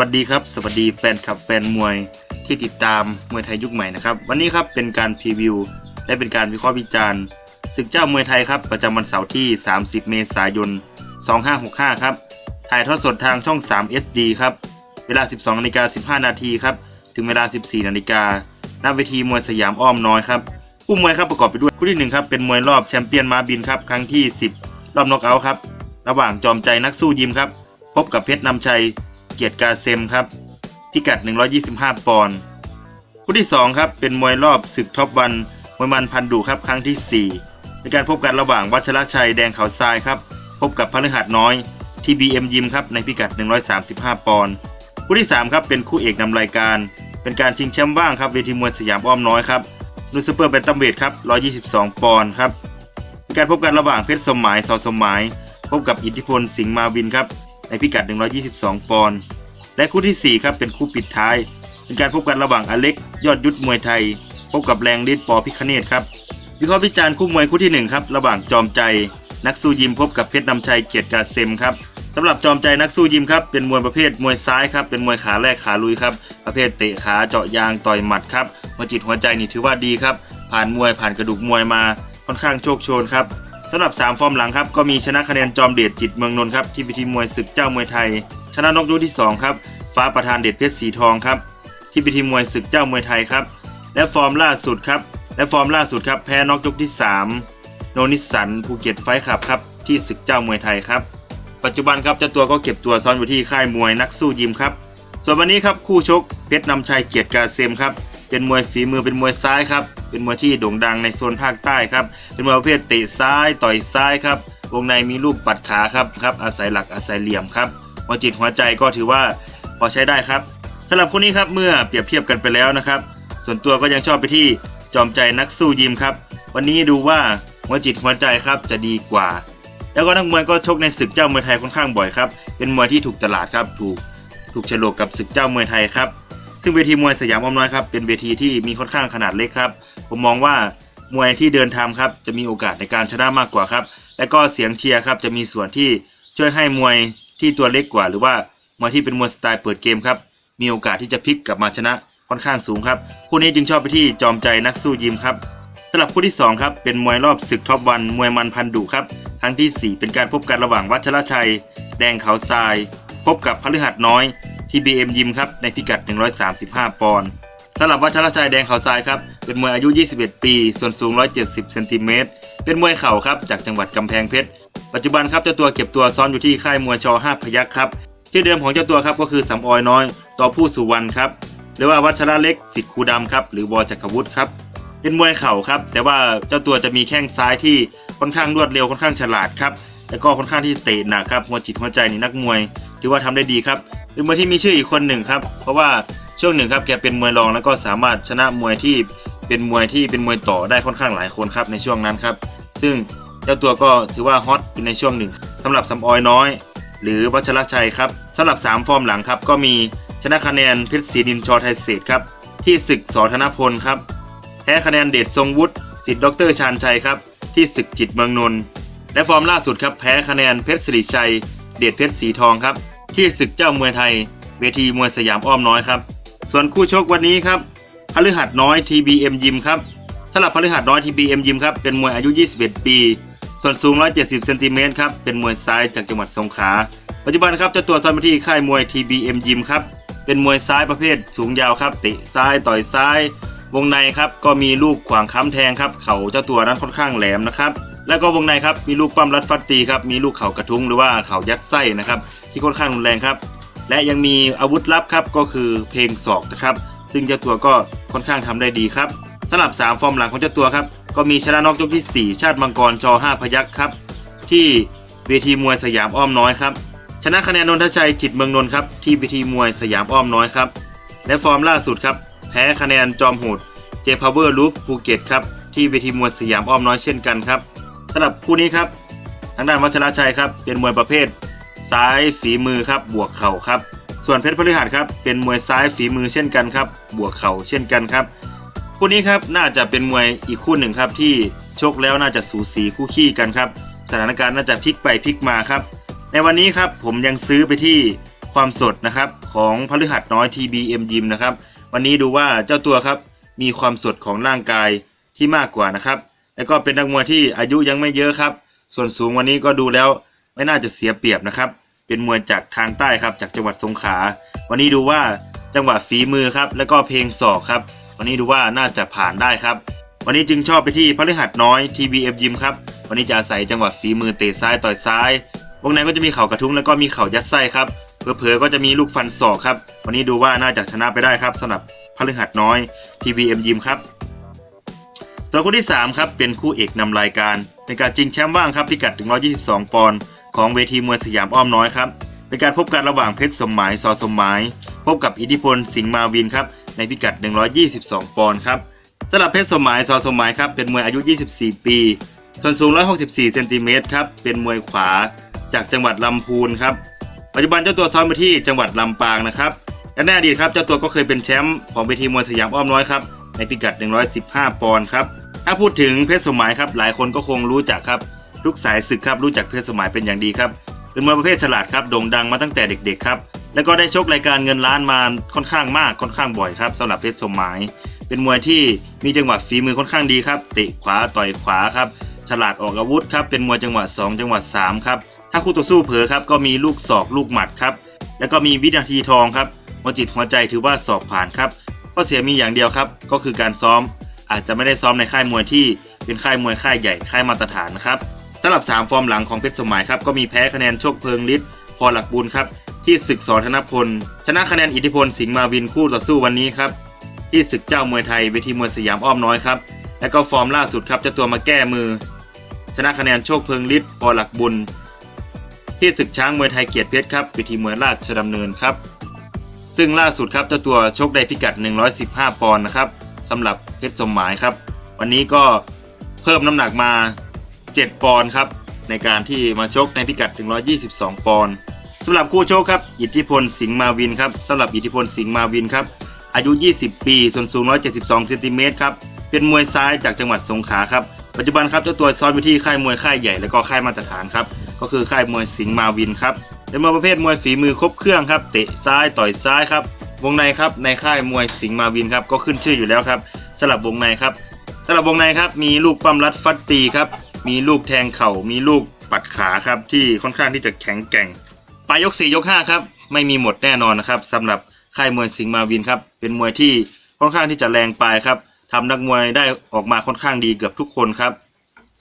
วัสดีครับ สวัสดีแฟนคลับแฟนมวยที่ติดตามมวยไทยยุคใหม่นะครับ วันนี้ครับเป็นการพรีวิว และเป็นการวิเคราะห์วิจารณ์ศึกเจ้ามวยไทยครับประจำวันเสาร์ที่ 30 เมษายน 2565 ครับถ่ายทอดสดทางช่อง 3 SD ครับ เวลา 12นาฬิกา15 นาทีครับ ถึงเวลา 14นาฬิกาณเวทีมวยสยามอ้อมน้อยครับคู่มวยครับประกอบไปด้วยคู่ที่หนึ่งครับ เป็นมวยรอบแชมเปี้ยนมาบินครับครั้งที่ 10 รอบน็อกเอาท์ครับ ระหว่างจอมใจนักสู้ยิมครับ พบกับเพชรนำชัย เกียรติกาเซมครับ พิกัด 125 ปอนด์คู่ที่ 2 ครับ เป็นมวยรอบศึกท็อปวันมวยมันพันดุครับครั้งที่ 4 ในการพบกันระหว่างวัชรชัยแดงเขาทรายครับ พบกับพฤหัสน้อย TBM ยิมครับในพิกัด 135 ปอนด์คู่ที่ 3 ครับ เป็นคู่เอกนำรายการ เป็นการชิงแชมป์ว่างครับเวทีมวยสยามอ้อมน้อยครับรุ่นซูเปอร์แบนตัมเวทครับ 122 ปอนด์ครับการพบกันระหว่างเพชรสมหมายสอสมหมาย พบกับอิทธิพลสิงห์มาวินครับ ในพิกัด 122 ปอนด์และคู่ที่ 4 ครับ เป็นคู่ปิดท้าย เป็นการพบกันระหว่างอเล็ก ยอดยุทธมวยไทย พบกับแรงฤทธิ์ปอพิคเนตครับวิเคราะห์วิจารณ์คู่มวยคู่ที่1ครับระหว่างจอมใจ นักสู้ยิมพบกับเพชรนำชัยเกียรติกาเซมครับสำหรับจอมใจนักสู้ยิมครับเป็นมวยประเภทมวยซ้ายครับเป็นมวยขาแรกขาลุยครับประเภทเตะขาเจาะยางต่อยหมัดครับหัวจิตหัวใจนี่ถือว่าดีครับผ่านมวยผ่านกระดูกมวยมาค่อนข้างโชคโชนครับ สำหรับ 3 ฟอร์มหลังครับก็มีชนะคะแนนจอมเดชจิตเมืองนนท์ครับที่พิธีมวยศึกเจ้ามวยไทย ชนะนกยุคที่2ครับฟ้าประธานเดชเพชรสีทองครับที่พิธีมวยศึกเจ้ามวยไทยครับและฟอร์มล่าสุดครับและฟอร์มล่าสุดครับแพ้นกยกที่ 3 โนนิสันภูเก็ตไฟท์คลับครับที่ศึกเจ้ามวยไทยครับปัจจุบันครับเจ้าตัวก็เก็บตัวซ้อมอยู่ที่ค่ายมวยนักสู้ยิมครับส่วนวันนี้ครับคู่ชกเพชรนำชัยเกียรติกาเซมครับ เป็นมวยฝีมือเป็นมวยซ้ายครับ เป็นมวยที่โด่งดังในโซนภาคใต้ครับ เป็นมวยประเภทเตะซ้ายต่อยซ้ายครับ วงในมีลูกปัดขาครับครับ อาศัยหลักอาศัยเหลี่ยมครับหัวจิตหัวใจก็ถือว่าพอใช้ได้ครับสำหรับคู่นี้ครับเมื่อเปรียบเทียบกันไปแล้วนะครับ ส่วนตัวก็ยังชอบไปที่จอมใจนักสู้ยิมครับ วันนี้ดูว่าหัวจิตหัวใจครับจะดีกว่า แล้วก็นักมวยก็ชกในศึกเจ้ามวยไทยค่อนข้างบ่อยครับ เป็นมวยที่ถูกตลาดครับ ถูกถูกฉลกกับศึกเจ้ามวยไทยครับ ซึ่งเวทีมวยสยามอมน้อยครับเป็นเวทีที่มีค่อนข้างขนาดเล็กครับ ผมมองว่ามวยที่เดินทางครับจะมีโอกาสในการชนะมากกว่าครับ และก็เสียงเชียร์ครับจะมีส่วนที่ช่วยให้มวยที่ตัวเล็กกว่า หรือว่ามวยที่เป็นมวยสไตล์เปิดเกมครับมีโอกาสที่จะพลิกกลับมาชนะค่อนข้างสูงครับคู่นี้จึงชอบไปที่จอมใจนักสู้ยิมครับสำหรับคู่ที่สองครับเป็นมวยรอบศึกท็อปวันมวยมันพันดุครับครั้งที่สี่เป็นการพบกันระหว่างวัชรชัย แดงเขาทราย พบกับพฤหัสน้อย TBM ยิมครับในพิกัด 135 ปอนด์สำหรับวัชรชัยแดงเขาทรายครับเป็นมวยอายุ 21 ปี ส่วนสูง 170 เซนติเมตรเป็นมวยเข่าครับจากจังหวัดกำแพงเพชรปัจจุบันครับเจ้าตัวเก็บตัวซ้อมอยู่ที่ค่ายมวยช5พยัคฆ์ครับชื่อเดิมของเจ้าตัวครับก็คือสำออยน้อย ต่อผู้สุวรรณครับหรือว่าวัชระเล็กสิทธิ์ครูดำครับหรือวอจักรวุฒิครับเป็นมวยเข่าครับ แต่ว่าเจ้าตัวจะมีแข้งซ้ายที่ค่อนข้างรวดเร็วค่อนข้างฉลาดครับแล้วก็ค่อนข้างที่เตะหนักครับหัวจิตหัวใจนี่นักมวยถือว่าทำได้ดีครับ เป็นมวยที่มีชื่ออีกคนหนึ่งครับ เพราะว่าช่วงหนึ่งครับแกเป็นมวยรองแล้วก็สามารถชนะมวยที่เป็นมวยที่เป็นมวยต่อได้ค่อนข้างหลายคนครับในช่วงนั้นครับ ซึ่งเจ้าตัวก็ถือว่าฮอตในช่วงหนึ่งสำหรับสำออยน้อย หรือวัชรชัยครับสำหรับ 3 ฟอร์มหลังครับ ก็มีชนะคะแนนเพชรศรีดินชอไทยเศษครับ ที่ศึกสอธนพลครับแพ้คะแนนเดชทรงวุฒิสิทธิ์ดรชาญชัยครับที่ศึกจิตเมืองนนท์และฟอร์มล่าสุดครับแพ้คะแนนเพชรสิริชัย เดชเพชรสีทองครับ ที่ศึกเจ้ามวยไทย เวทีมวยสยามอ้อมน้อยครับ ส่วนคู่ชกวันนี้ครับพฤหัสน้อย TBM ยิมครับสำหรับพฤหัสน้อย TBM ยิมครับเป็นมวยอายุ 21 ปี ส่วนสูง 170 เซนติเมตรครับเป็นมวยซ้ายจากจังหวัดสงขลาปัจจุบันครับเจ้าตัวซ้อมมาที่ค่ายมวย TBM ยิมครับเป็นมวยซ้ายประเภทสูงยาวครับเตะซ้ายต่อยซ้าย วงในครับก็มีลูกขวางค้ำแทงครับ เข่าเจ้าตัวนั้นค่อนข้างแหลมนะครับ แล้วก็วงในครับมีลูกปั้มรัดฟัดตีครับมีลูกเข่ากระทุ้งหรือว่าเข่ายัดไส้นะครับที่ค่อนข้างรุนแรงครับ และยังมีอาวุธลับครับก็คือเพลงศอกนะครับ ซึ่งเจ้าตัวก็ค่อนข้างทำได้ดีครับสำหรับ 3 ฟอร์มหลังของเจ้าตัวครับก็มีชนะนอกยกที่ 4 ชาติมังกรช5พยัคฆ์ครับที่เวทีมวยสยามอ้อมน้อยครับชนะคะแนนนนทชัยจิตเมืองนนท์ครับที่เวทีมวยสยามอ้อมน้อยครับและฟอร์มล่าสุดครับแพ้คะแนนจอมโหดเจพาวเวอร์ลูฟภูเก็ตครับที่เวทีมวยสยามอ้อมน้อยเช่นกันครับ สำหรับคู่นี้ครับทางด้านวัชรชัยครับเป็นมวยประเภท ซ้ายฝีมือครับบวกเข่าครับ ส่วนเพชรพฤหัสครับเป็นมวยซ้ายฝีมือเช่นกันครับบวกเข่าเช่นกันครับคู่นี้ครับน่าจะเป็นมวยอีกคู่หนึ่งครับที่ชกแล้วน่าจะสูสีคู่ขี้กันครับสถานการณ์น่าจะพลิกไปพลิกมาครับ ในวันนี้ครับผมยังซื้อไปที่ความสดนะครับของพฤหัสน้อย TBM ยิมนะครับวันนี้ดูว่าเจ้าตัวครับมีความสดของร่างกายที่มากกว่านะครับ แล้วก็เป็นนักมวยที่อายุยังไม่เยอะครับ ส่วนสูงวันนี้ก็ดูแล้วไม่น่าจะเสียเปรียบนะครับ เป็นมวยจากทางใต้ครับ จากจังหวัดสงขลา วันนี้ดูว่าจังหวะฝีมือครับ แล้วก็เพลงศอกครับ วันนี้ดูว่าน่าจะผ่านได้ครับ วันนี้จึงชอบไปที่พฤหัสน้อย TBF ยิมครับ วันนี้จะอาศัยจังหวะฝีมือเตะซ้ายต่อยซ้าย วงในก็จะมีเข่ากระทุ้งแล้วก็มีเข่ายัดไส้ครับเผลอๆก็จะมีลูกฟันศอกครับ วันนี้ดูว่าน่าจะชนะไปได้ครับสำหรับพฤหัสน้อย TBM ยิมครับ ส่วนคู่ที่ 3 ครับ เป็นคู่เอกนำรายการ เป็นการชิงแชมป์ว่างครับพิกัด 122 ปอนด์ของเวทีมวยสยามอ้อมน้อยครับเป็นการพบกันระหว่างเพชรสมหมายสอสมหมาย พบกับอิทธิพลสิงห์มาวินครับในพิกัด 122 ปอนด์ครับสำหรับเพชรสมหมายสอสมหมายครับเป็นมวยอายุ 24 ปี ส่วนสูง 164 เซนติเมตรครับเป็นมวยขวาจากจังหวัดลำพูนครับปัจจุบันเจ้าตัวซ้อมมาที่จังหวัดลำปางนะครับและในอดีตครับเจ้าตัวก็เคยเป็นแชมป์ของเวทีมวยสยามอ้อมน้อยครับ ในพิกัด 115 ปอนด์ครับ ถ้าพูดถึงเพชรสมหมายครับ หลายคนก็คงรู้จักครับ ทุกสายศึกครับรู้จักเพชรสมหมายเป็นอย่างดีครับ เป็นมวยประเภทฉลาดครับโด่งดังมาตั้งแต่เด็กๆครับ แล้วก็ได้ชกรายการเงินล้านมาค่อนข้างมากค่อนข้างบ่อยครับสำหรับเพชรสมหมายเป็นมวยที่มีจังหวะฝีมือค่อนข้างดีครับเตะขวาต่อยขวาครับ ฉลาดออกอาวุธครับเป็นมวยจังหวะ 2 จังหวะ3ครับถ้าคู่ต่อสู้เผลอครับก็มีลูกศอกลูกหมัดครับแล้วก็มีวินาทีทองครับหัวจิตหัวใจถือว่าสอบผ่านครับ ก็เสียมีอย่างเดียวครับ ก็คือการซ้อมอาจจะไม่ได้ซ้อมในค่ายมวยที่เป็นค่ายมวยค่ายใหญ่ค่ายมาตรฐานนะครับสำหรับ 3 ฟอร์มหลังของเพชรสมหมายครับก็มีแพ้คะแนนโชคเพิงฤทธิ์พอหลักบุญครับที่ศึกสอนธนพล ชนะคะแนนอิทธิพลสิงห์มาวินคู่ต่อสู้วันนี้ครับที่ศึกเจ้ามวยไทยเวทีมวยสยามอ้อมน้อยครับและก็ฟอร์มล่าสุดครับเจ้าตัวมาแก้มือ ชนะคะแนนโชคเพิงฤทธิ์พอหลักบุญ ที่ศึกช้างมวยไทยเกียรติเพชรครับเวทีมวยราชดำเนินครับ ซึ่งล่าสุดครับเจ้าตัวชกได้พิกัด 115 ปอนด์นะครับสำหรับเพชรสมหมายครับ วันนี้ก็เพิ่มน้ำหนักมา 7 ปอนด์ครับในการที่มาชกในพิกัด 122 ปอนด์สำหรับคู่โชกครับ อิทธิพลสิงห์มาวินครับสำหรับอิทธิพลสิงห์มาวินครับ อายุ 20 ปี ส่วนสูง 172เซนติเมตรครับ เป็นมวยซ้ายจากจังหวัดสงขลาครับ ปัจจุบันครับเจ้าตัวซ้อมอยู่ที่ค่ายมวยค่ายใหญ่และก็ค่ายมาตรฐานครับ ก็คือค่ายมวยสิงห์มาวินครับ เป็นมวยประเภทมวยฝีมือครบเครื่องครับ เตะซ้ายต่อยซ้ายครับ วงในครับในค่ายมวยสิงห์มาวินครับก็ขึ้นชื่ออยู่แล้วครับสลับวงในครับสลับวงในครับมีลูกปั้มรัดฟัดตีครับ มีลูกแทงเข่ามีลูกปัดขาครับที่ค่อนข้างที่จะแข็งแกร่งปลายยก4ยก5ครับไม่มีหมดแน่นอนนะครับสำหรับค่ายมวยสิงห์มาวินครับเป็นมวยที่ค่อนข้างที่จะแรงปลายครับทำนักมวยได้ออกมาค่อนข้างดีเกือบทุกคนครับ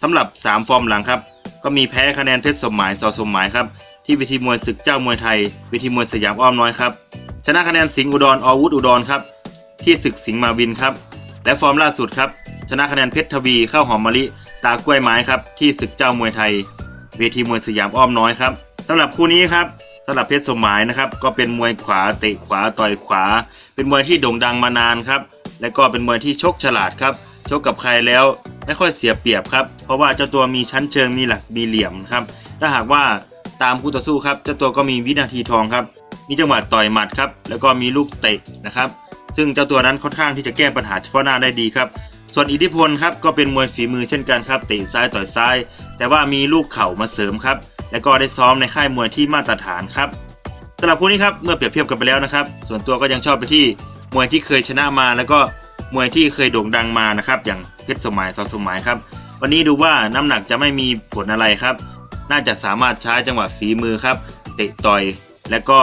สำหรับ 3 ฟอร์มหลังครับ ก็มีแพ้คะแนนเพชรสมหมายสอสมหมายครับ ที่เวทีมวยศึกเจ้ามวยไทยเวทีมวยสยามอ้อมน้อยครับ ชนะคะแนนสิงห์อุดรอวุธอุดรครับ ที่ศึกสิงห์มาวินครับ และฟอร์มล่าสุดครับ ชนะคะแนนเพชรทวีเข้าหอมมะลิ ตากล้วยไม้ครับ ที่ศึกเจ้ามวยไทย เวทีมวยสยามอ้อมน้อยครับสำหรับคู่นี้ครับสำหรับเพชรสมหมายนะครับ ก็เป็นมวยขวาเตะขวาต่อยขวา เป็นมวยที่โด่งดังมานานครับ และก็เป็นมวยที่ชกฉลาดครับ ชกกับใครแล้วไม่ค่อยเสียเปรียบครับ เพราะว่าเจ้าตัวมีชั้นเชิงมีหลักมีเหลี่ยมครับ ถ้าหากว่า ตามคู่ต่อสู้ครับเจ้าตัวก็มีวินาทีทองครับ มีจังหวะต่อยหมัดครับ แล้วก็มีลูกเตะนะครับ ซึ่งเจ้าตัวนั้นค่อนข้างที่จะแก้ปัญหาเฉพาะหน้าได้ดีครับ ส่วนอิทธิพลครับก็เป็นมวยฝีมือเช่นกันครับเตะซ้ายต่อยซ้าย แต่ว่ามีลูกเข่ามาเสริมครับ และก็ได้ซ้อมในค่ายมวยที่มาตรฐานครับสำหรับคู่นี้ครับเมื่อเปรียบเทียบกันไปแล้วนะครับ ส่วนตัวก็ยังชอบไปที่มวยที่เคยชนะมาแล้วก็มวยที่เคยโด่งดังมานะครับ อย่างเพชรสมัยสอสมัยครับ วันนี้ดูว่าน้ำหนักจะไม่มีผลอะไรครับ น่าจะสามารถใช้จังหวะฝีมือครับเตะต่อย และก็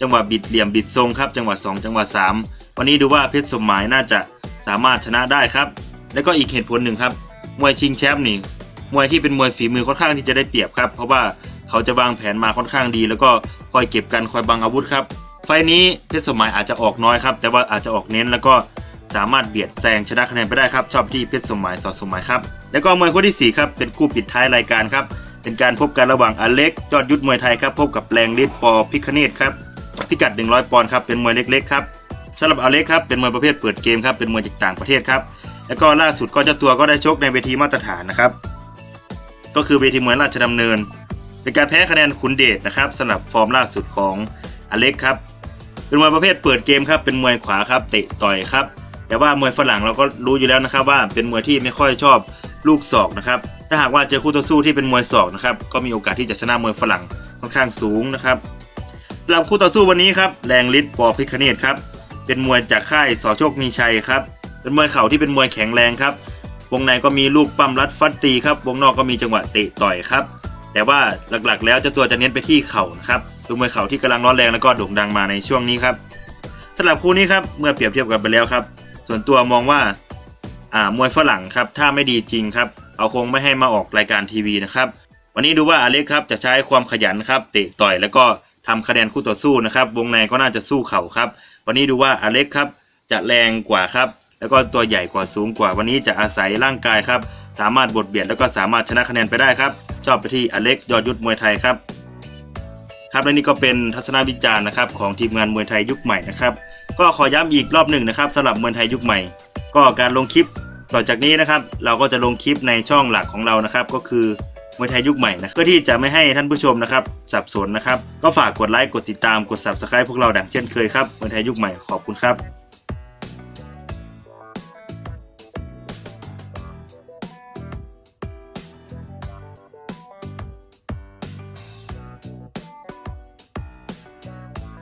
จังหวะบิดเหลี่ยมบิดทรงครับ จังหวะ2จังหวะ3 วันนี้ดูว่าเพชรสมหมายน่าจะสามารถชนะได้ครับ และก็อีกเหตุผลหนึ่งครับมวยชิงแชมป์นี่มวยที่เป็นมวยฝีมือค่อนข้างที่จะได้เปรียบครับ เพราะว่าเขาจะวางแผนมาค่อนข้างดี แล้วก็คอยเก็บกันคอยบังอาวุธครับ ไฟล์นี้เพชรสมหมายอาจจะออกน้อยครับ แต่ว่าอาจจะออกเน้นแล้วก็สามารถเบียดแซงชนะคะแนนไปได้ครับ ชอบที่เพชรสมหมายสอสมหมายครับ แล้วก็มวยคู่ที่สี่ครับเป็นคู่ปิดท้ายรายการครับ เป็นการพบกันระหว่างอเล็กยอดยุทธมวยไทยครับพบกับแรงฤทธิ์ปอพิคเนตครับพิกัด 100 ปอนด์ครับเป็นมวยเล็กๆครับสำหรับอเล็กครับเป็นมวยประเภทเปิดเกมครับเป็นมวยจากต่างประเทศครับแล้วก็ล่าสุดก็เจ้าตัวก็ได้ชกในเวทีมาตรฐานนะครับ ก็คือเวทีมวยราชดำเนิน เป็นการแพ้คะแนนขุนเดชนะครับสำหรับฟอร์มล่าสุดของอเล็กครับเป็นมวยประเภทเปิดเกมครับเป็นมวยขวาครับเตะต่อยครับแต่ว่ามวยฝรั่งเราก็รู้อยู่แล้วนะครับว่าเป็นมวยที่ไม่ค่อยชอบลูกศอกนะครับ ถ้าหากว่าเจอคู่ต่อสู้ที่เป็นมวยศอกนะครับก็มีโอกาสที่จะชนะมวยฝรั่งค่อนข้างสูงนะครับสำหรับคู่ต่อสู้วันนี้ครับแรงฤทธิ์ปอพิคเนตครับเป็นมวยจากค่ายสอโชคมีชัยครับเป็นมวยเข่าที่เป็นมวยแข็งแรงครับวงในก็มีลูกปั้มรัดฟัดตีครับวงนอกก็มีจังหวะเตะต่อยครับแต่ว่าหลักๆ แล้วเจ้าตัวจะเน้นไปที่เข่านะครับเป็นมวยเข่าที่กำลังร้อนแรงแล้วก็โด่งดังมาในช่วงนี้ครับสำหรับคู่นี้ครับเมื่อเปรียบเทียบกันไปแล้วครับ ส่วนตัวมองว่าอ่ามวยฝรั่งครับถ้าไม่ดีจริงครับ เอาคงไม่ให้มาออกรายการทีวีนะครับ วันนี้ดูว่าอเล็กครับจะใช้ความขยันครับเตะต่อยแล้วก็ทำคะแนนคู่ต่อสู้นะครับ วงในก็น่าจะสู้เข่าครับ วันนี้ดูว่าอเล็กครับจะแรงกว่าครับ แล้วก็ตัวใหญ่กว่าสูงกว่า วันนี้จะอาศัยร่างกายครับ สามารถบดเบียดแล้วก็สามารถชนะคะแนนไปได้ครับชอบไปที่อเล็กยอดยุทธมวยไทยครับครับและนี่ก็เป็นทัศนวิจารณ์นะครับของทีมงานมวยไทยยุคใหม่นะครับ ก็ขอย้ำอีกรอบหนึ่งนะครับสำหรับมวยไทยยุคใหม่ ก็การลงคลิป ต่อจากนี้นะครับเราก็จะลงคลิปในช่องหลักของเรานะครับ ก็คือมวยไทยยุคใหม่นะเพื่อที่จะไม่ให้ท่านผู้ชมนะครับ สับสนนะครับ ก็ฝากกดไลค์กดติดตามกด subscribe พวกเราดังเช่นเคยครับมวยไทยยุคใหม่ขอบคุณครับ